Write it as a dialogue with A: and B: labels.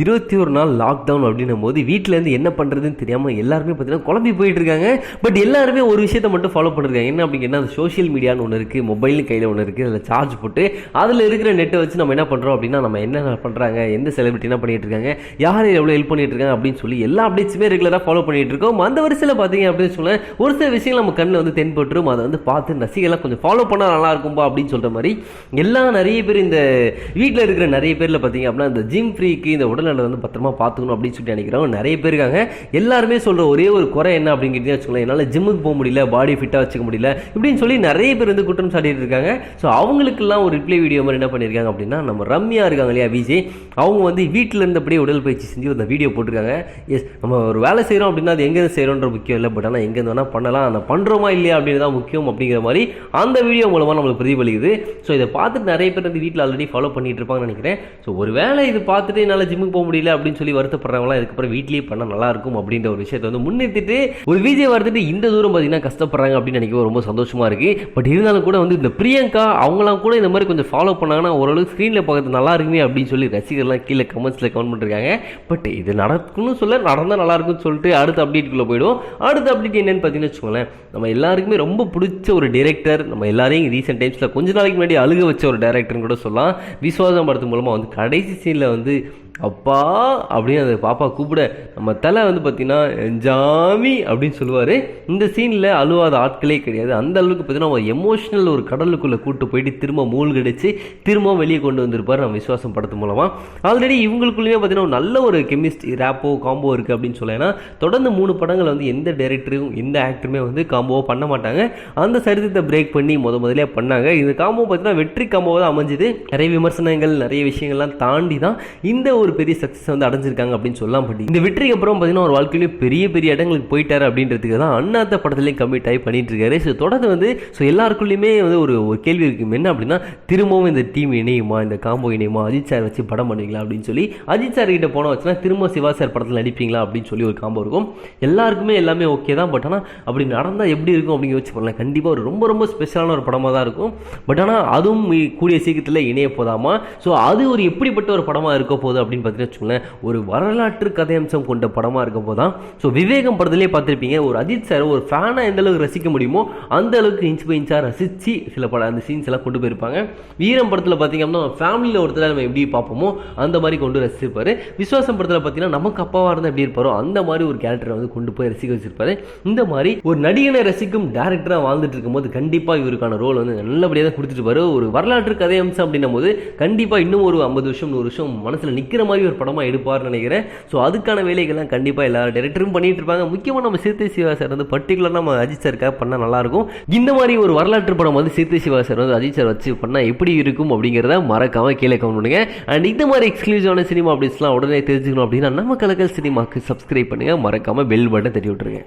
A: இருபத்தி ஒரு நாள் லாக்டவுன் அப்படின்னும் போது வீட்டிலேருந்து என்ன பண்ணுறதுன்னு தெரியாமல் எல்லாருமே பார்த்தீங்கன்னா குழம்பி போயிட்டு இருக்காங்க. பட் எல்லாருமே ஒரு விஷயத்தை மட்டும் ஃபாலோ பண்ணிருக்காங்க. என்ன அப்படிங்கன்னா அந்த சோஷியல் மீடியான்னு ஒன்று இருக்குது மொபைல் கையில் ஒன்று இருக்குது அதில் சார்ஜ் போட்டு அதில் இருக்கிற நெட்டை வச்சு நம்ம என்ன பண்ணுறோம் அப்படின்னா நம்ம என்ன பண்ணுறாங்க எந்த செலிபிரிட்டி என்ன பண்ணிட்டு இருக்காங்க யார் எவ்வளோ ஹெல்ப் பண்ணிட்டு இருக்காங்க அப்படின்னு சொல்லி எல்லா அப்டேட்ஸுமே ரெகுலராக ஃபாலோ பண்ணிட்டு இருக்கோம். அந்த வரிசையில் பார்த்தீங்க அப்படின்னு சொல்ல ஒரு சில விஷயங்கள் நம்ம கண்ணில் வந்து தென்பட்டுரும். அதை வந்து பார்த்து ரசிகெல்லாம் கொஞ்சம் ஃபாலோ பண்ணால் நல்லா இருக்கும்பா அப்படின்னு சொல்கிற மாதிரி எல்லாம் நிறைய பேர் இந்த வீட்டில் இருக்கிற நிறைய பேரில் பார்த்தீங்க அப்படின்னா இந்த ஜிம் ஃப்ரீக்கு இந்த உடல் தமிழ்நாடு வந்து பத்திரமா பார்த்துக்கணும் அப்படின்னு சொல்லி நினைக்கிறவங்க நிறைய பேர் இருக்காங்க. எல்லாருமே சொல்கிற ஒரே ஒரு குறை என்ன அப்படின்னு கேட்டீங்கன்னா வச்சுக்கோங்களேன் என்னால் ஜிம்முக்கு போக முடியல பாடி ஃபிட்டாக வச்சுக்க முடியல இப்படின்னு சொல்லி நிறைய பேர் வந்து குற்றம் சாட்டிட்டு இருக்காங்க. ஸோ அவங்களுக்கெல்லாம் ஒரு ரிப்ளை வீடியோ மாதிரி என்ன பண்ணியிருக்காங்க அப்படின்னா நம்ம ரம்யா இருக்காங்க இல்லையா விஜய்? அவங்க வந்து வீட்டில் இருந்தபடியே உடற்பயிற்சி செஞ்சு அந்த வீடியோ போட்டிருக்காங்க. எஸ் நம்ம ஒரு வேலை செய்கிறோம் அப்படின்னா அது எங்கேருந்து செய்கிறோன்ற முக்கியம் இல்லை. பட் ஆனால் எங்கேருந்து வேணால் பண்ணலாம். அந்த பண்ணுறோமா இல்லையா அப்படின்னு தான் முக்கியம் அப்படிங்கிற மாதிரி அந்த வீடியோ மூலமாக நம்மளுக்கு பிரதிபலிக்குது. ஸோ இதை பார்த்துட்டு நிறைய பேர் வந்து வீட்டில் ஆல்ரெடி ஃபாலோ பண்ணிட்டு இருப்பாங்கன்னு நினைக்கிறேன். ஸோ ஒரு வேலை இது பார்த்துட்டு என்னால் ஜிம்முக்கு போக முடியல அப்படின்னு சொல்லி வருத்தப்படுறவங்களாம் இதுக்கப்புறம் வீட்லேயே பண்ணால் நல்லா இருக்கும் அப்படின்ற ஒரு விஷயத்தை வந்து முன்னிறுத்திட்டு ஒரு விஜய் வரதுட்டு இந்த தூரம் பார்த்தீங்கன்னா கஷ்டப்படுறாங்க அப்படின்னு நினைக்கவும் ரொம்ப சந்தோஷமா இருக்கு. பட் இருந்தாலும் கூட வந்து இந்த பிரியங்கா அவங்களாம் கூட இந்த மாதிரி கொஞ்சம் ஃபாலோ பண்ணாங்கன்னா ஓரளவுக்கு ஸ்க்ரீனில் பார்க்கறது நல்லா இருக்குமே அப்படின்னு சொல்லி ரசிகர்லாம் கீழே கமெண்ட்ஸில் கமெண்ட் பண்ணிருக்காங்க. பட் இது நடக்கும்னு சொல்ல நடந்தால் நல்லா இருக்கும்னு சொல்லிட்டு அடுத்த அப்டேட்டுக்குள்ளே போயிடும் அடுத்த அப்டேட் என்னன்னு பார்த்தீங்கன்னு வச்சுக்கோங்களேன் நம்ம எல்லாருக்குமே ரொம்ப பிடிச்ச ஒரு டேரக்டர் நம்ம எல்லாரையும் ரீசெண்ட் டைம்ஸில் கொஞ்ச நாளைக்கு முன்னாடி அழுக வச்ச ஒரு டேரக்டர்னு கூட சொல்லலாம். விஸ்வாசம் படத்து மூலமாக வந்து கடைசி சீனில் வந்து அப்பா அப்படின்னு அந்த பாப்பா கூப்பிட நம்ம தலை வந்து பார்த்தீங்கன்னா ஜாமி அப்படின்னு சொல்லுவார். இந்த சீனில் அழுவாத ஆட்களே கிடையாது. அந்த அளவுக்கு பார்த்தீங்கன்னா அவன் எமோஷனல் ஒரு கடலுக்குள்ளே கூட்டு போயிட்டு திரும்ப மூழ்கடிச்சு திரும்ப வெளியே கொண்டு வந்திருப்பார். நம்ம விசுவாசம் படத்து மூலமாக ஆல்ரெடி இவங்களுக்குள்ளேயே பார்த்தீங்கன்னா நல்ல ஒரு கெமிஸ்ட்ரி ரேப்போ காம்போ இருக்குது அப்படின்னு சொல்ல ஏன்னா தொடர்ந்து மூணு படங்களை வந்து எந்த டேரக்டரும் எந்த ஆக்டருமே வந்து காம்போவோ பண்ண மாட்டாங்க. அந்த சரித்திரத்தை பிரேக் பண்ணி முத முதலே பண்ணாங்க. இந்த காம்போ பார்த்தீங்கன்னா வெற்றி காம்போவாக தான் அமைஞ்சுது. நிறைய விமர்சனங்கள் நிறைய விஷயங்கள்லாம் தாண்டி தான் இந்த ஒரு பெரிய சக்ஸஸ் வந்து அடைஞ்சிருக்காங்க அப்படின்னு சொல்லலாம் படி இந்த வெற்றிக்கு அப்புறம் பார்த்தீங்கன்னா ஒரு வாழ்க்கையிலேயே பெரிய பெரிய இடங்களுக்கு போயிட்டாரு அப்படின்றதுக்கு தான் அண்ணாத்த படத்துலேயும் கம்மி டைப் பண்ணிட்டு இருக்காரு. ஸோ தொடர்ந்து வந்து ஸோ எல்லாருக்குள்ளேயுமே வந்து ஒரு ஒரு கேள்வி இருக்கும். என்ன அப்படின்னா திரும்பவும் இந்த டீம் இணையுமா? இந்த காம்போ இணையுமா? அஜித் சார் வச்சு படம் பண்ணுவீங்களா? அப்படின்னு சொல்லி அஜித் சார் கிட்ட போன வச்சுன்னா திரும்ப சிவா சார் படத்தில் நடிப்பீங்களா? அப்படின்னு சொல்லி ஒரு காம்போ இருக்கும். எல்லாருக்குமே எல்லாமே ஓகே தான். பட் ஆனால் அப்படி நடந்தால் எப்படி இருக்கும் அப்படின்னு யோசிச்சு பண்ணலாம் கண்டிப்பாக ஒரு ரொம்ப ரொம்ப ஸ்பெஷலான ஒரு படமாக தான் இருக்கும். பட் ஆனால் அதுவும் கூடிய சீக்கிரத்தில் இணைய போதாமா? ஸோ அது ஒரு எப்படிப்பட்ட ஒரு படமாக இருக்க போகுது அப்படின்னு அப்படின்னு பார்த்தீங்கன்னா வச்சுக்கோங்களேன் ஒரு வரலாற்று கதையம்சம் கொண்ட படமாக இருக்கப்போ தான் ஸோ விவேகம் படத்துலேயே பார்த்துருப்பீங்க ஒரு அஜித் சார் ஒரு ஃபேனாக எந்த அளவுக்கு ரசிக்க முடியுமோ அந்த அளவுக்கு இன்ச் பை இன்ச்சாக ரசித்து சில படம் அந்த சீன்ஸ் எல்லாம் கொண்டு போயிருப்பாங்க. வீரம் படத்தில் பார்த்தீங்க அப்படின்னா ஃபேமிலியில் ஒருத்தர் நம்ம எப்படி பார்ப்போமோ அந்த மாதிரி கொண்டு ரசிச்சிருப்பாரு. விஸ்வாசம் படத்தில் பார்த்தீங்கன்னா நமக்கு அப்பாவாக இருந்தால் எப்படி இருப்பாரோ அந்த மாதிரி ஒரு கேரக்டரை வந்து கொண்டு போய் ரசிக்க வச்சிருப்பாரு. இந்த மாதிரி ஒரு நடிகனை ரசிக்கும் டேரக்டராக வாழ்ந்துட்டு இருக்கும்போது கண்டிப்பாக இவருக்கான ரோல் வந்து நல்லபடியாக தான் கொடுத்துட்டு ஒரு வரலாற்று கதை அம்சம் அப்படின்னும் போது கண்டிப்பாக இன்னும் ஒரு ஐம்பது வருஷம் நூறு வருஷம் மனசில் நிற்கிற மாதிரி ஒரு படமாக எடுப்பார்னு நினைக்கிறேன். ஸோ அதுக்கான வேலைகள்லாம் கண்டிப்பாக எல்லாரும் டேரக்டரும் பண்ணிட்டு இருப்பாங்க. முக்கியமாக நம்ம சீர்த்தை சிவா சார் வந்து பர்டிகுலராக நம்ம அஜித் சாருக்காக பண்ணால் நல்லாயிருக்கும். இந்த மாதிரி ஒரு வரலாற்று படம் வந்து சீர்த்தை சிவா சார் வந்து அஜித் சார் வச்சு பண்ணால் எப்படி இருக்கும் அப்படிங்கிறத மறக்காம கீழே கமெண்ட் பண்ணுங்க. அண்ட் இந்த மாதிரி எக்ஸ்க்ளூசிவான சினிமா அப்டேட்ஸ்லாம் உடனே தெரிஞ்சுக்கணும் அப்படின்னா நம்ம கலக்கல் சினிமாவுக்கு சப்ஸ்கிரைப் பண்ணுங்க. மறக்காமல் பெல் பட்டன் தட்டி விட்டுருங்க.